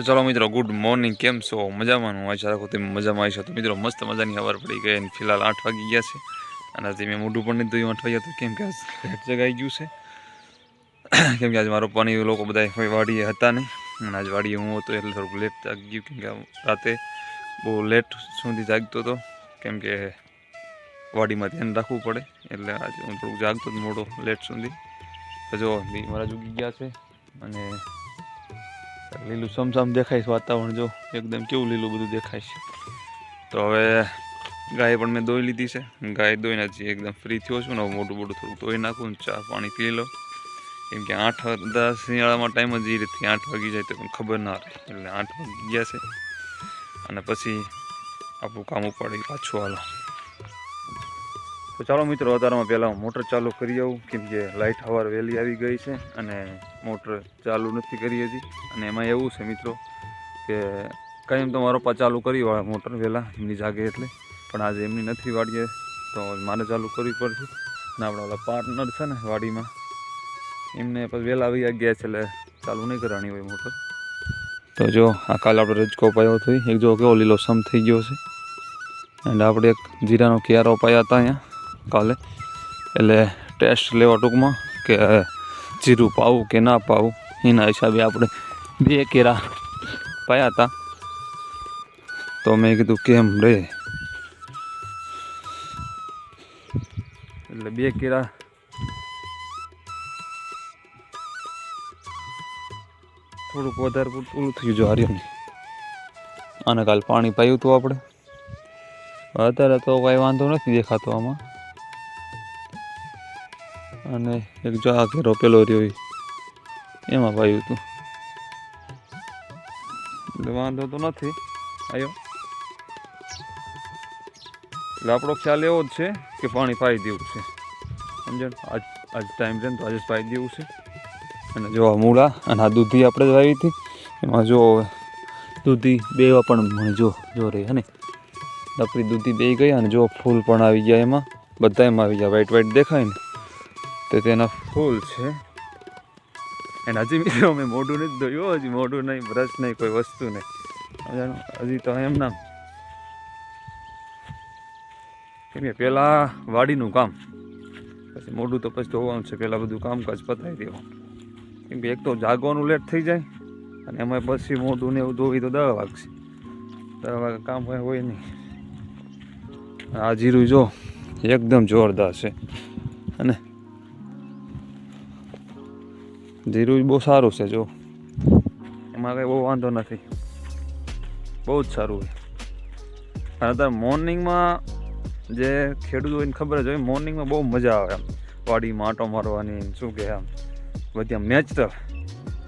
તો ચાલો મિત્રો ગુડ મોર્નિંગ કેમ છો? મજામાં? હું આશા રાખું તમે મજામાં આવી તો મિત્રો, મસ્ત મજાની ખબર પડી ગઈ અને ફિલહાલ આઠ વાગી ગયા છે. અને હજી મેં મોઢું પણ નહીં ધોયું આઠ વાગ્યા તો કેમ કે લેટ જગાઈ ગયું છે. કેમ કે આજે મારો પાણી લોકો બધા વાડીએ હતા નહીં. અને આજ વાડીએ હું હતો એટલે થોડુંક લેટ જાગી ગયું. કેમ કે રાતે બહુ લેટ સુધી જાગતો હતો. કેમ કે વાડીમાં ધ્યાન રાખવું પડે. એટલે આજે હું થોડુંક જાગતો હતો મોડો લેટ સુધી. તો જો મારા જુગી ગયા છે. અને લીલું સમસામ દેખાય છે વાતાવરણ, જો. એકદમ કેવું લીલું બધું દેખાય છે. તો હવે ગાય પણ મેં દોઈ લીધી છે. ગાય દોઈને હજી એકદમ ફ્રી થયો છું ને મોટું મોટું થોડું ધોઈ નાખું ચા પાણી પી લો કેમ કે આઠ દસ શિયાળામાં ટાઈમ જ એ રીતથી આઠ વાગી જાય તો પણ ખબર ના રહે. એટલે આઠ વાગી ગયા છે. અને પછી આપણું કામ ઉપાડી પાછું હાલો. તો ચાલો મિત્રો વધારામાં પહેલાં મોટર ચાલુ કરી આવું. કેમ કે લાઇટ હવાર વહેલી આવી ગઈ છે અને મોટર ચાલુ નથી કરી હતી અને એમાં એવું છે મિત્રો કે કંઈ એમ તો મારો પપ્પા ચાલુ કરી વાળે મોટર વહેલા, એમની જાગે એટલે. પણ આજે એમની નથી વાડીએ, તો મારે ચાલુ કરવી પડશે. અને આપણા ઓલા પાર્ટનર છે ને વાડીમાં, એમને પછી વહેલા આવી ગયા છે એટલે ચાલુ નહીં કરવાની હોય મોટર. તો જો, આ કાલે આપણે રજકો પાયો હતો એક જો કેવો લીલો સમ થઈ ગયો છે. એન્ડ આપણે એક જીરાનો કિયારો પાયા હતા અહીંયા કાલે. એટલે ટેસ્ટ લેવા ટૂંકમાં કે જીરું પાવું કે ના પાવું, એના હિસાબે આપણે બે કેરા પાયા હતા તો મેં કીધું, કેમ રે? એટલે બે કેરા થોડુંક વધારે ઓલું થયું જો હાર્યું આને કાલ પાણી પાયું હતું આપણે. અત્યારે તો કાંઈ વાંધો નથી દેખાતો આમાં. અને એક જો આ ઘેરો પેલો રહ્યો એમાં પાયું હતું. એટલે વાંધો તો નથી. આવ્યો એટલે આપણો ખ્યાલ એવો જ છે કે પાણી પાઈ દેવું છે. સમજણ? આજ આજ ટાઈમ છે ને તો આજે જ પાઈ દેવું છે. અને જો આ મૂળા અને આ દૂધી આપણે જ વાવી હતી. એમાં જો દૂધી બેવા પણ જો જો રહી હે ને. દૂધી બે ગઈ અને જો ફૂલ પણ આવી ગયા એમાં. બધા એમાં આવી ગયા. વ્હાઈટ વ્હાઈટ દેખાય ને. તો તેના ફૂલ છે. એન્ડ હજી મિત્રો અમે મોઢું નથી ધોયું, હજી મોઢું નહીં, બ્રશ નહીં, કોઈ વસ્તુ નહીં. હજી તો એમ નામ. કેમ કે પહેલાં વાડીનું કામ. પછી મોઢું તો પછી ધોવાનું છે પહેલાં બધું કામકાજ પતાવી દેવાનું. કેમ કે એક તો જાગવાનું લેટ થઈ જાય, અને એમાં પછી મોઢું ને એવું ધોવી તો દવા વાગશે. દવા વાગે કામ હોય હોય નહીં. આ જીરું જો એકદમ જોરદાર છે. અને જીરું બહુ સારું છે, જો. એમાં કંઈ બહુ વાંધો નથી. બહુ જ સારું હોય અને અત્યારે મોર્નિંગમાં જે ખેડૂત હોય ખબર જ હોય, મોર્નિંગમાં બહુ મજા આવે આમ વાડીમાં આંટો મારવાની શું કહે આમ. બધી આમ નેચરલ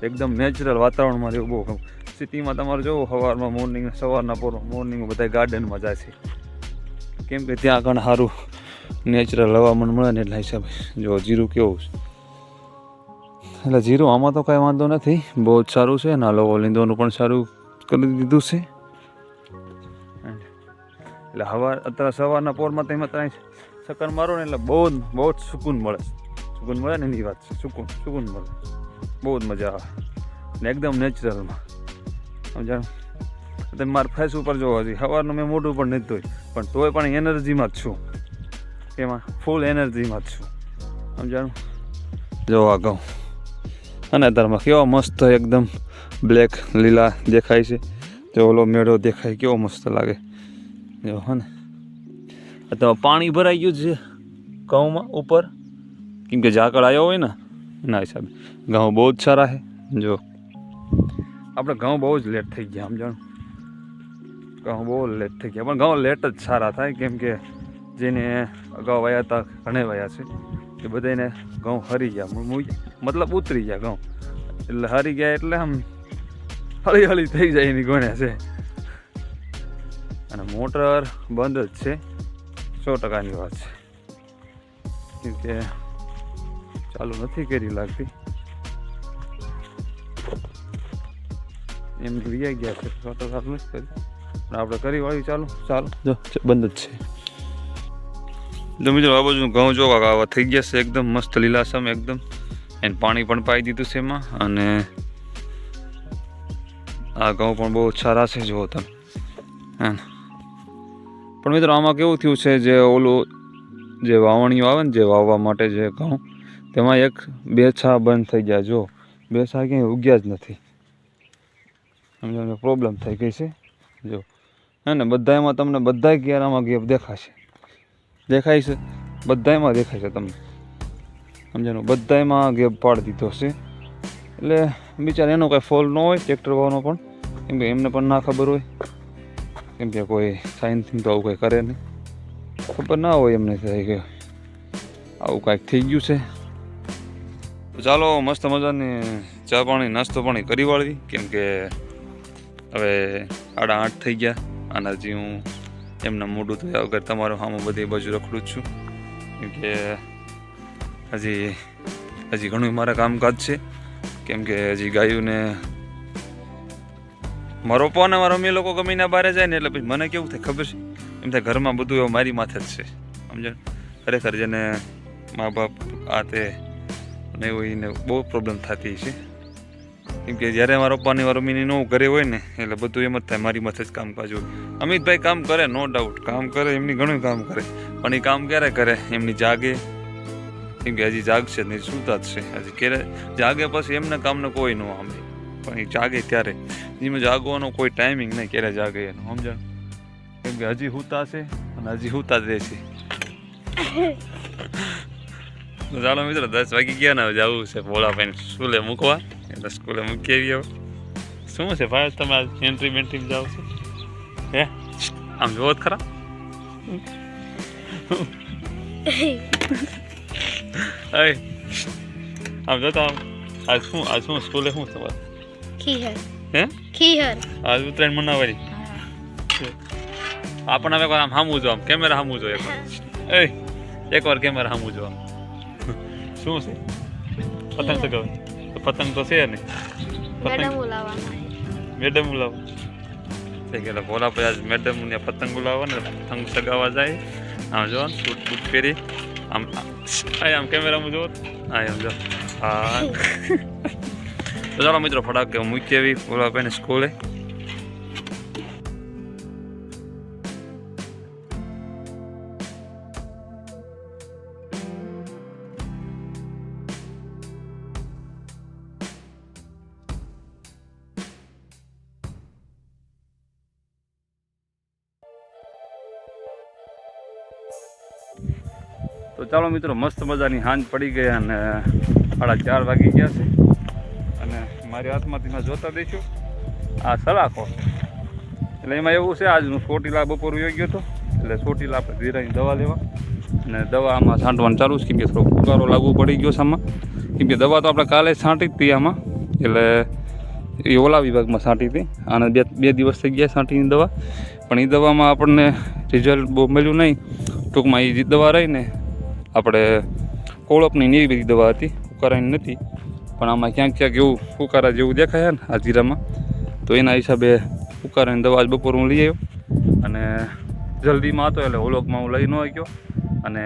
એકદમ નેચરલ વાતાવરણમાં રહેવું બહુ સિટીમાં તમારે જોવું, સવારમાં મોર્નિંગ, સવારના પોર, મોર્નિંગમાં બધા ગાર્ડનમાં જાય છે. કેમ કે ત્યાં આગળ સારું નેચરલ હવામાન મળે ને એટલા હિસાબે. જો જીરું કેવું છે? એટલે જીરો આમાં તો કાંઈ વાંધો નથી. બહુ જ સારું છે ના લોકો લીંદોનું પણ સારું કરી દીધું છે. એટલે હવા અત્યારે સવારના પોરમાં તેમાં ત્યાં ચક્કર મારો ને એટલે બહુ જ બહુ જ સુકૂન મળે. સુકૂન મળે ને એની વાત છે. સુકૂન સુકૂન મળે. બહુ જ મજા આવે. ને એકદમ નેચરલમાં સમજાણું? તમે મારા ફેસ ઉપર જોવો હજી સવારનું મેં મોઢું પણ નથી ધોઈ પણ તોય પણ એનર્જીમાં જ છું. એમાં ફૂલ એનર્જીમાં જ છું. સમજાણું? જોવા ઘઉં અને અત્યારમાં કેવો મસ્ત એકદમ બ્લેક લીલા દેખાય છે. તો ઓલો મેળો દેખાય કેવો મસ્ત લાગે. જો હે ને. તો પાણી ભરાઈ ગયું છે ઘઉંમાં ઉપર. કેમ કે ઝાકળ આવ્યો હોય ને, એના હિસાબે. ઘઉં બહુ જ સારા છે. જો. આપણે ઘઉં બહુ જ લેટ થઈ ગયા આમ સમજાણું? ઘઉં બહુ લેટ થઈ ગયા. પણ ઘઉં લેટ જ સારા થાય, કેમ કે જેને અગાઉ વયા હતા, ઘણે વાયા છે. એ બધાને ઘઉં હરી ગયા મતલબ ઉતરી ગયા ઘઉં. એટલે હરી ગયા એટલે આમ હળી હળી થઈ જાય એની ગણે છે. અને મોટર બંધ જ છે. સો ટકાની વાત છે. કેમ કે ચાલુ નથી કરી લાગતી. એમ રિયાઈ ગયા છે. ટકા ચાલુ કરી. પણ આપણે કરી વાળી ચાલુ ચાલુ. જો, બંધ જ છે. જો મિત્રો, આ બાજુ ઘઉં જો આવા થઈ ગયા છે, એકદમ મસ્ત લીલાસમ એકદમ. એને પાણી પણ પાઈ દીધું છે એમાં, અને આ ઘઉં પણ બહુ સારા છે, જુઓ તમે. પણ મિત્રો, આમાં કેવું થયું છે, જે ઓલું જે વાવણીઓ આવે ને, જે વાવવા માટે જે ઘઉં, તેમાં એક બે છા બંધ થઈ ગયા જો બે છા ક્યાંય ઉગ્યા જ નથી. સમજો પ્રોબ્લેમ થઈ ગઈ છે જો હે ને, બધાયમાં તમને બધાય ક્યારામાં ગેપ દેખાશે. દેખાય છે? બધાયમાં દેખાય છે તમને. સમજાનું બધાયમાં ગેપ પાડી દીધો છે એટલે બિચારા એનો કાંઈ ફોલ ન હોય ટ્રેક્ટર વાળાનો પણ. કેમ કે એમને પણ ના ખબર હોય. કેમ કે કોઈ સાયન્સથી તો આવું કંઈ કરે નહીં. ખબર ના હોય એમને થઈ કે આવું કાંઈક થઈ ગયું છે. ચાલો, મસ્ત મજાની ચા પાણી, નાસ્તો પાણી કરી વાળવી કેમ કે હવે આડા આઠ થઈ ગયા. આનાથી હું એમના મોઢું ધોયા વગર તમારું હામો બધી બાજુ રખડું જ છું. કેમ કે હજી હજી ઘણું મારા કામકાજ છે. કેમ કે હજી ગાયોને મારો પપ્પા મારો અમે લોકો ગમીને બહાર જાય ને એટલે પછી મને કેવું થાય ખબર છે? એમ થાય ઘરમાં બધું એવું મારી માથે જ છે. સમજણ? ખરેખર જેને મા બાપ આ તે ને એવું એને બહુ પ્રોબ્લેમ થતી છે. કેમ કે જ્યારે મારા પપ્પાની મારો મીની નવું ઘરે હોય ને, એટલે બધું એમ જ થાય, મારી માથે જ કામકાજ હોય. અમિતભાઈ કામ કરે નો ડાઉટ કામ કરે, એમની ઘણું કામ કરે. પણ એ કામ ક્યારે કરે? એમની જાગે. કેમ કે હજી જાગશે નહીં, સુતા જ છે. હજી ક્યારે? જાગે પછી એમના કામને કોઈ ન સાંભળે. પણ એ જાગે ત્યારે. એમાં જાગવાનો કોઈ ટાઈમિંગ નહીં, ક્યારે જાગે એનું સમજણ કેમ કે હજી હુતા છે અને હજી હુતા જ રહેશે જાણો મિત્રો, દસ વાગી ગયા ને જવું છે શું લે મૂકવા. એટલે સ્કૂલે મૂકી આવી હવે શું છે ભાઈ તમે એન્ટ્રી બેન્ટ્રી જાઓ છો હે આમ જોવો ખરા અય આમ જોતા આમ આજ શું આજ શું સ્કૂલે શું તમારે ખીહર હે ખીહર આજ ઉત્તરાયણ મનાવવાની આપણને હવે આમ સામું જો આમ કેમેરા સામું જો એકવાર એ એકવાર કેમેરા સામું જો આમ શું છે પતંગ ચગાવે તો પતંગ તો છે ને. મેડમ પતંગ મેડમ બોલાવો. થઈ ગયેલા ભોલા પછી આજ મેડમ ને પતંગ બોલાવો ને પતંગ ચગાવવા જાય. આમ જો સૂટ બૂટ પહેરી. આમ આ આમ કેમેરામાં જુઓ. હા એમ જો. હા. તો ચાલો મિત્રો ફટાક મૂકી આવી. ભોલા ભાઈને સ્કૂલે ચાલો મિત્રો, મસ્ત મજાની હાંજ પડી ગઈ અને સાડા ચાર વાગી ગયા છે. અને મારી હાથમાંથી મેં જોતા દઈશું આ સલાખો. એટલે એમાં એવું છે, આજનું ચોટીલા બપોર વયો ગયો હતો. એટલે ચોટીલા આપણે ધીરાની દવા લેવા. અને દવા આમાં છાંટવાનું ચાલુ છે, કેમ કે થોડો ફુગારો લાગુ પડી ગયો છે આમાં. કેમ કે દવા તો આપણે કાલે છાંટી જ હતી આમાં. એટલે એ ઓલા વિભાગમાં છાંટી હતી. અને બે બે દિવસ થઈ ગયા છાંટીની દવા. પણ એ દવામાં આપણને રિઝલ્ટ બહુ મળ્યું નહીં. ટૂંકમાં એ દવા રહી ને આપણે કોળપની ને બધી દવા હતી ઉકારાની નથી, પણ આમાં ક્યાંક ક્યાંક એવું ઉકારા જેવું દેખાય ને આ જીરામાં તો એના હિસાબે ઉકારાની દવા આજ બપોર હું લઈ આવ્યો. અને જલ્દીમાં હતો એટલે ઓલોકમાં હું લઈ ન ગયો અને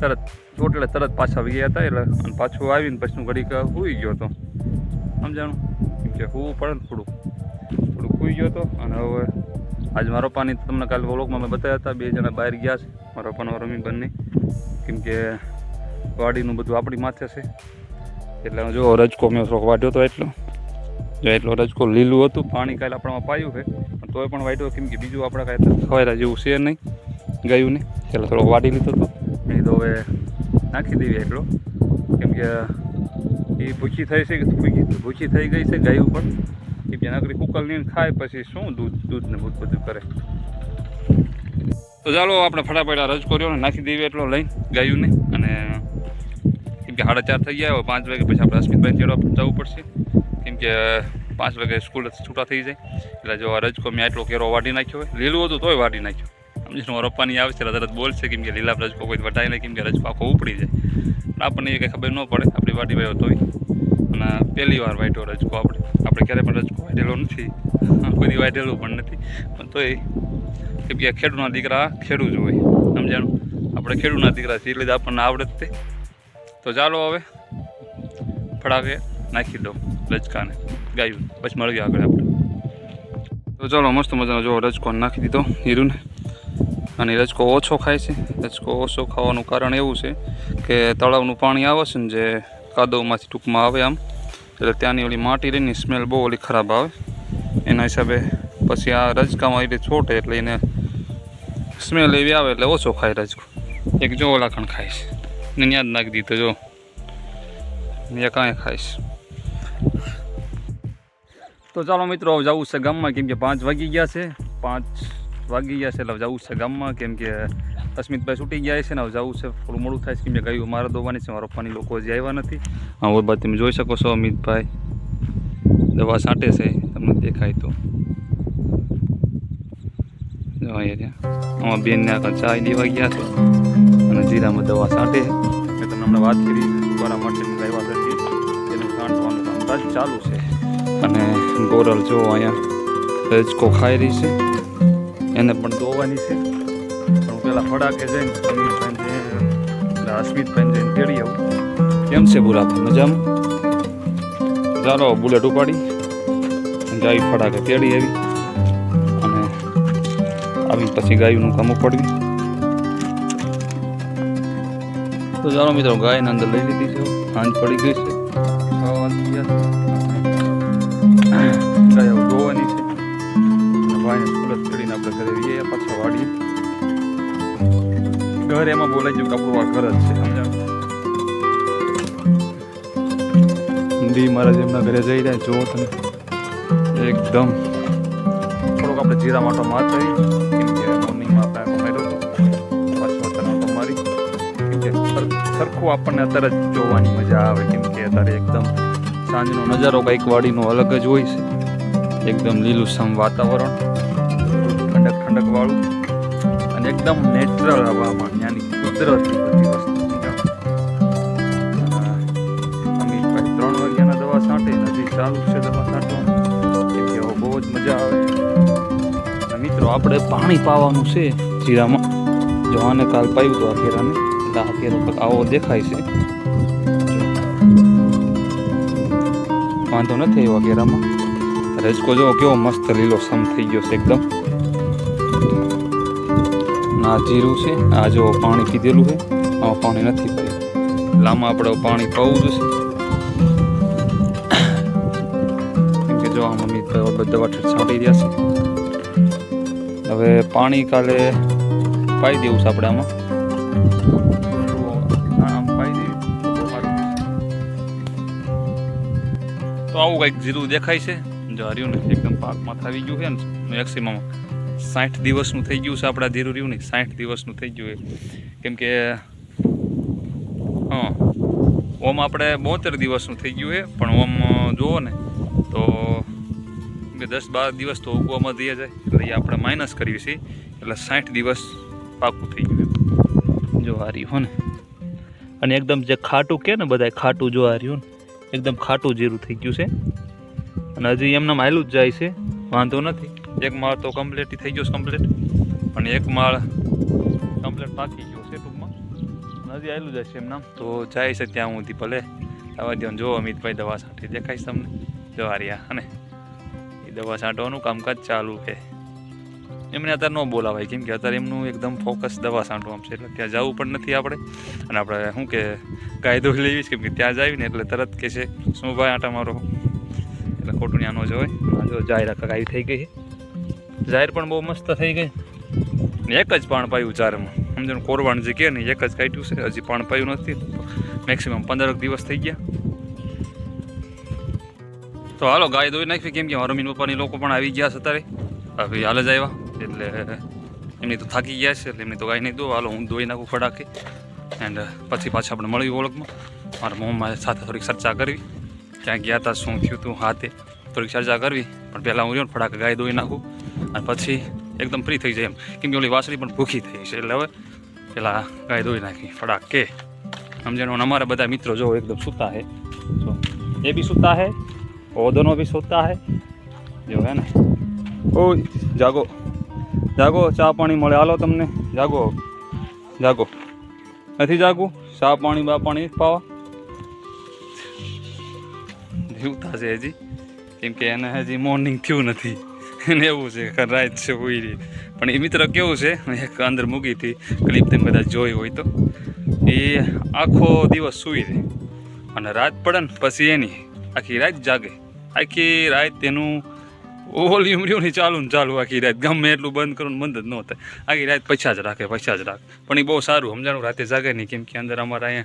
તરત, ચોટલે તરત પાછા આવી ગયા હતા એટલે અને પાછું આવીને પછી હું ઘડીક સૂઈ ગયો હતો. સમજાણું? કેમ કે સૂવું પડે ને થોડુંક. થોડુંક સૂઈ ગયો હતો અને હવે આજ મારો પાણી તમને કાલે વ્લોગમાં મેં બતાવ્યા હતા, બે જણા બહાર ગયા છે. મારા પપ્પાનો રમી બંને. કેમ કે વાડીનું બધું આપણી માથે છે. એટલે જો રજકો મેં થોડોક વાઢ્યો હતો એટલો. જો એટલો રજકો લીલું હતું, પાણી કાલે આપણામાં પાયું છે. પણ તોય પણ વાઢ્યો, કેમ કે બીજું આપણે કાંઈ ખવાયરા જેવું છે નહીં. ગયું નહીં. એટલે થોડોક વાડી લીધો હતો નહીં તો હવે નાખી દેવી એટલો. કેમ કે એ ભૂખી થઈ છે કે ભૂખી ભૂખી થઈ ગઈ છે, ગાયું પણ. કેમ કે નકરી કુકલ નીણ ખાય, પછી શું દૂધ, દૂધને બધું બધું કરે. તો ચાલો આપણે ફટાફટ આ રજકો ને નાખી દઈએ એટલો લઈને ગાયુંને. અને કેમ કે સાડા ચાર થઈ ગયા હોય પાંચ વાગે પછી આપણે અસ્મિતભાઈ ચેડવા જવું પડશે. કેમ કે પાંચ વાગે સ્કૂલ છૂટા થઈ જાય. એટલે જો આ રજકો મેં આટલો કેરો વાટી નાખ્યો હોય. લીલું હતું તોય વાટી નાખ્યો. સમજીને મારા આવે છે, એટલે તરત બોલશે કેમ કે લીલા રજકો કોઈ વટાય નહીં, કેમ કે રજકો આખો ઉપડી જાય. પણ આપણને એ કંઈ ખબર ન પડે, આપણી વાટી વાયો તોય. અને પહેલી વાર વાટ્યો રજકો આપણે. આપણે ક્યારે પણ રજકો વાટેલો નથી. કોઈ દી વાટેલું પણ નથી. તોય એ કે ખેડૂના દીકરા ખેડૂ જ હોય. સમજાણું? આપણે ખેડૂના દીકરા છીએ, એટલે જ આપણને આવડે જ તે. તો ચાલો હવે ફટાકે નાખી દઉં રજકાને ગાયું. પછી મળીએ આગળ આપણે. તો ચાલો, મસ્ત મજાનો જો રજકો નાખી દીધો હીરુને. અને રજકો ઓછો ખાય છે. રજકો ઓછો ખાવાનું કારણ એવું છે કે તળાવનું પાણી આવે છે ને જે કાદવમાંથી ટૂંકમાં આવે આમ, એટલે ત્યાંની ઓલી માટી રહીને સ્મેલ બહુ ઓલી ખરાબ આવે. એના હિસાબે પછી આ રજકામાં એ રીતે છોટે એટલે એને સ્મેલ એવી આવે એટલે ઓછો ખાય રજકો. એક જો ઓલાખણ ખાઈશ ને જ નાખી દીધો જો. એ કાંઈ ખાઈશ તો ચાલો મિત્રો, હવે જવું છે ગામમાં. કેમ કે પાંચ વાગી ગયા છે. પાંચ વાગી ગયા છે એટલે જવું છે ગામમાં. કેમ કે અસ્મિતભાઈ છૂટી ગયા છે ને હવે જવું છે. થોડું મોડું થાય છે. કેમ કે ગયું મારે દોવાની છે. મારા પપ્પાની લોકો હજી આવ્યા નથી. હા ઓર બાદ તમે જોઈ શકો છો અમિતભાઈ. દવા છાંટે છે. તમને દેખાય તો. આમાં બેનને આખા ચા દેવા ગયા છે. અને જીરામાં દવા છાંટે છે. મેં તમને હમણાં વાત કરી મારા માટે લાવ્યા છે. એનું છાંટવાનું કામકાજ ચાલુ છે. અને ગોરલ જો અહીંયા રજકો ખાઈ રહી છે. એને પણ દોવાની છે. પણ હું ફડાકે જઈને અમીરભાઈ જઈને અસ્મિતભાઈ જઈને તેડી આવું. કેમ છે બુરાભાઈ મજામાં? ચાલો બુલેટ ઉપાડી. જાય ફડાકે તેડી આવી. આવી પછી ગાયનું કામ ઉપાડવી તો ચાલો મિત્રો, ગાયને અંદર લઈ લીધી છે. સાંજ પડી ગઈ છે. ગયા ધોવાની છે. ભાઈને આપણે ઘરે જઈએ પાછા વાડીએ. ઘર એમાં બોલાઈ ગયું કે આપણું આ ઘર જ છે. સમજાવ દી મહારાજ એમના ઘરે જઈ રહ્યા, જો તમે. એકદમ. થોડોક આપણે જીરા માટો મારતા સરખું આપણને અત્યારે જ જોવાની મજા આવે કેમ કે અત્યારે એકદમ સાંજનો નજારો કંઈક વાડીનો અલગ જ હોય છે. એકદમ લીલુંછમ વાતાવરણ, ઠંડક ઠંડક વાળું અને એકદમ નેચરલ હવામાન યાની કુદરતી બધી વસ્તુ ત્રણ વાગ્યાના દવા છાંટે હજી ચાલુ છે દવા છાંટવાનું, કેમ બહુ જ મજા આવે. મિત્રો, આપણે પાણી પાવાનું છે જીરામાં. જોવાને કાલ પાયું તો આ કેરાને આ આવો દેખાય છે. વાંધો નથી એવા કેરામાં રજકો જો કેવો મસ્ત લીલો સમ થઈ ગયો છે એકદમ. ના જીરું છે, આ જો પાણી પીધેલું છે. આમાં પાણી નથી લાંબા આપણે પાણી પાવું જોશે જો મમ્મી બધા છાંટી રહ્યા છે. હવે પાણી કાલે પાઈ દેવું છે આપણે આમ. તો આવું કંઈક જીરું દેખાય છે? જો હર્યું ને એકદમ પાકમાં થઈ ગયું છે ને મેક્સિમમ સાઠ દિવસનું થઈ ગયું છે આપણા ધીરું રહ્યું ને સાઠ દિવસનું થઈ ગયું એ. કેમ કે, હા, ઓમ આપણે બોતેર દિવસનું થઈ ગયું છે પણ ઓમ, જુઓ ને, તો કે દસ બાર દિવસ તો ઉગવામાં દઈએ જાય એ આપણે માઇનસ કરીએ છીએ, એટલે સાઠ દિવસ પાકું થઈ ગયું જો આ રહ્યું ને. અને એકદમ જે ખાટું કે ને બધા ખાટું જો આ રહ્યું ને એકદમ ખાટું જીરું થઈ ગયું છે. અને હજી એમનામ હાલું જ જાય છે. વાંધો નથી. એક માળ તો કમ્પ્લીટ થઈ ગયો છે કમ્પ્લીટ અને એક માળ કમ્પ્લીટ પાકી ગયો છે ટૂંકમાં. હજી આવેલું જાય છે એમનામ તો જાય છે ત્યાં સુધી ભલે. આવા દો જો અમિતભાઈ દવા છાંટી દેખાય તમને. જો હાર્યા અને એ દવા છાંટવાનું કામકાજ ચાલુ છે. એમને અત્યારે ન બોલાવાય કેમ કે અત્યારે એમનું એકદમ ફોકસ દવા છાંટવામાં છે એટલે ત્યાં જવું પણ નથી આપણે. અને આપણે શું કે કાયદો લેવી કેમ કે ત્યાં જાવી ને એટલે તરત કહે છે શું ભાઈ આટા મારો? એટલે ખોટું ત્યાં ન જવાય. આ જો જાહેર કાંઈ થઈ ગઈ છે. જાહેર પણ બહુ મસ્ત થઈ ગઈ. ને એક જ પાણ પાયું ચારમાં. સમજો કોરવાણ જે કહે ને એક જ કાઢ્યું છે હજી પાણ પાયું નથી. મેક્સિમમ પંદરક દિવસ થઈ ગયા. તો હાલો ગાય દોઈ નાખી કેમ કે મારા મીન પપ્પાની લોકો પણ આવી ગયા છે અત્યારે. હવે હાલ જ આવ્યા. એટલે એમની તો થાકી ગયા છે એટલે એમની તો ગાય નહીં દો. હાલો, હું દોઈ નાખું ફટાકે. એન્ડ પછી પાછા આપણે મળ્યું ઓળખમાં. મારા મોમાં સાથે થોડીક ચર્ચા કરવી. ક્યાં ગયા હતા શું થયું હતું હાથે થોડીક ચર્ચા કરવી. પણ પહેલાં હું રહ્યો ફટાકે ગાય દોઈ નાખું. અને પછી એકદમ ફ્રી થઈ જાય એમ. કેમ કે ઓલી વાસળી પણ ભૂખી થઈ છે. એટલે હવે પહેલાં ગાય દોઈ નાખી ફટાકે. સમજણ અમારા બધા મિત્રો જો એકદમ સૂતા હે. જો, એ બી સૂતા હે, ઓદનો બી સૂતા હે. જો હે ને? ઓ જાગો. જાગો, ચા પાણી મળે. હાલો તમને. જાગો. જાગો. નથી જાગવું? ચા પાણી બા પાણી પાવા. જીવતા છે હજી. કેમ કે એને હજી મોર્નિંગ થયું નથી. એને એવું છે રાત છે હોઈ રહી પણ એ મિત્ર કેવું છે? એક અંદર મૂકી હતી. ક્લિપ તમે કદાચ જોઈ હોય તો. એ આખો દિવસ સૂઈ રહે. અને રાત પડે ને પછી એની આખી રાત જાગે. આખી રાત તેનું વોલ્યુમ રહ્યું ને ચાલુ ને ચાલુ આખી રાત. ગમે એટલું બંધ કરવાનું બંધ જ ન થાય. આખી રાત પૈસા જ રાખે, પૈસા જ રાખે. પણ એ બહુ સારું, સમજાણું? રાતે જાગે નહીં કેમ કે અંદર અમારા અહીંયા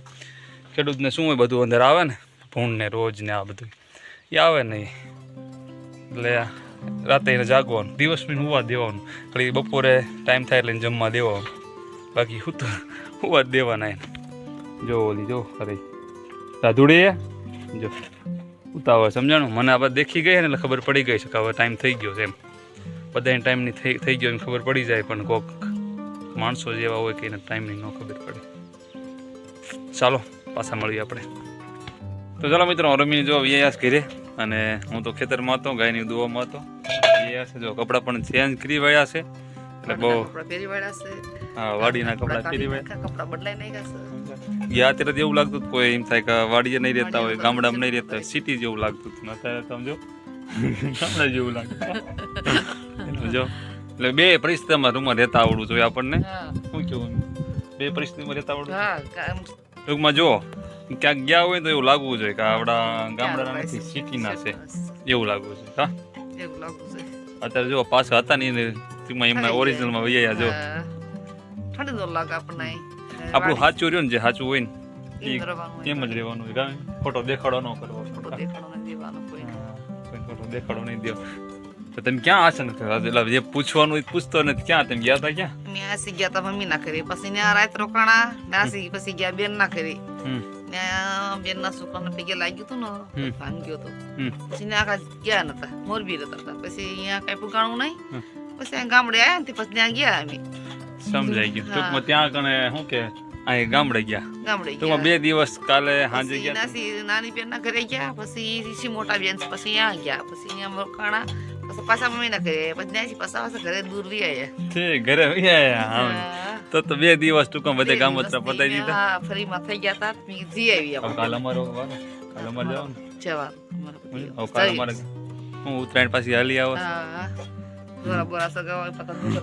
ખેડૂતને શું હોય, બધું અંદર આવે ને? ભૂણ ને રોજ ને આ બધું. એ આવે નહીં એટલે રાતે એને જાગવાનું. દિવસ બી હોવા દેવાનું. ખાલી બપોરે ટાઈમ થાય એટલે જમવા દેવાનું. બાકી હું તો હોવા દેવાના એને. જો ઓલી, જો, અરે, રાધુડી જો. ઉતાવળ સમજાણું? મને આ દેખી ગઈ એટલે ખબર પડી ગઈ છે કે હવે ટાઈમ થઈ ગયો છે એમ. બધાને ટાઈમની થઈ થઈ ગયો એમ ખબર પડી જાય પણ કોક માણસો જેવા હોય કે એને ટાઈમની ન ખબર પડે. ચાલો પાછા મળીએ આપણે. તો ચાલો મિત્રો રમીને જો વ્યાયાસ ઘરે અને હું તો ખેતરમાં હતો ગાયની દુવામાં હતો. વ્યાયાસ જો કપડાં પણ ચેન્જ કરી વળ્યા છે. એટલે બહુ હા વાડીના કપડાં પહેરી વળ્યા. કપડાં બદલાઈ નહીં છે. ગયા ત્યારે તો એવું લાગતું કોઈ એમ થાય કે વાડીએ નહીં રહેતા હોય ગામડામાં નહીં રહેતા હોય સિટી જેવું લાગતું હતું અત્યારે સમજો ગામડા જેવું લાગતું સમજો એટલે બે પરિસ્થિતિમાં રૂમમાં રહેતા આવડવું જોઈએ આપણને. શું કેવું બે પરિસ્થિતિમાં રહેતા આવડવું કામ ટૂંકમાં જો ક્યાંક ગયા હોય તો એવું લાગવું જોઈએ કે આપણા ગામડાના નથી સિટીના છે. એવું લાગવું છે હા? અત્યારે જો પાછા હતા નહીં ને ટૂંકમાં એમના ઓરિજિનલમાં વૈયા જો. ઠંડી તો લાગે આપણને. આપણું સાચું રહ્યું ને જે સાચું હોય ને. એમ જ રહેવાનું હોય. કાં? ખોટો દેખાડો ન કરવો ફોટો દેખાડો નથી દેવાનો કોઈ. ખોટો દેખાડો નહીં દેવો તો તમે ક્યાં આસન કરો એટલે જે પૂછવાનું પૂછતો નથી. ક્યાં? તમે ગયા હતા ક્યાં? મેં આસી ગયા તા મમ્મી ના કરી પછી ત્યાં રાત રોકાણા ને આસી પછી ગયા બેન ના કરી ત્યાં બેન ના છોકરાને પગે લાગ્યું હતું ને. ભાંગ્યો હતો પછી ત્યાં આખા ગયા નતા મોરબી રહેતા હતા. પછી અહીંયા કઈ પુગાણું નહીં. પછી ગામડે આવ્યા ને પછી ત્યાં ગયા અમે. સમજાઈ ગયું. ટૂંકમાં ત્યાં કણે શું કે અહીં ગામડે ગયા. ગામડે ગયા. બે દિવસ કાલે સાંજે ગયા. નાની બેન ના ઘરે ગયા પછી ઈસી મોટા બેન પછી અહીંયા ગયા. પછી અહીંયા મોકાણા પછી પાછા મમ્મી ના ઘરે પછી ત્યાંથી પાછા પાછા ઘરે દૂર રહી આવ્યા. છે ઘરે હા હા. તો તો બે દિવસ ટૂંકમાં બધે ગામ દિવસની પતાવી દીધા. હા ફરીમાં થઈ ગયા તા. મેં કીધું આવી આપણે. કાલે અમારો વારો. કાલે અમારે જવાનું? અમારે પછી. અમારે હું ઉત્તરાયણ પાછી હાલી આવો. હા બોરા બોરા સગા પતંગ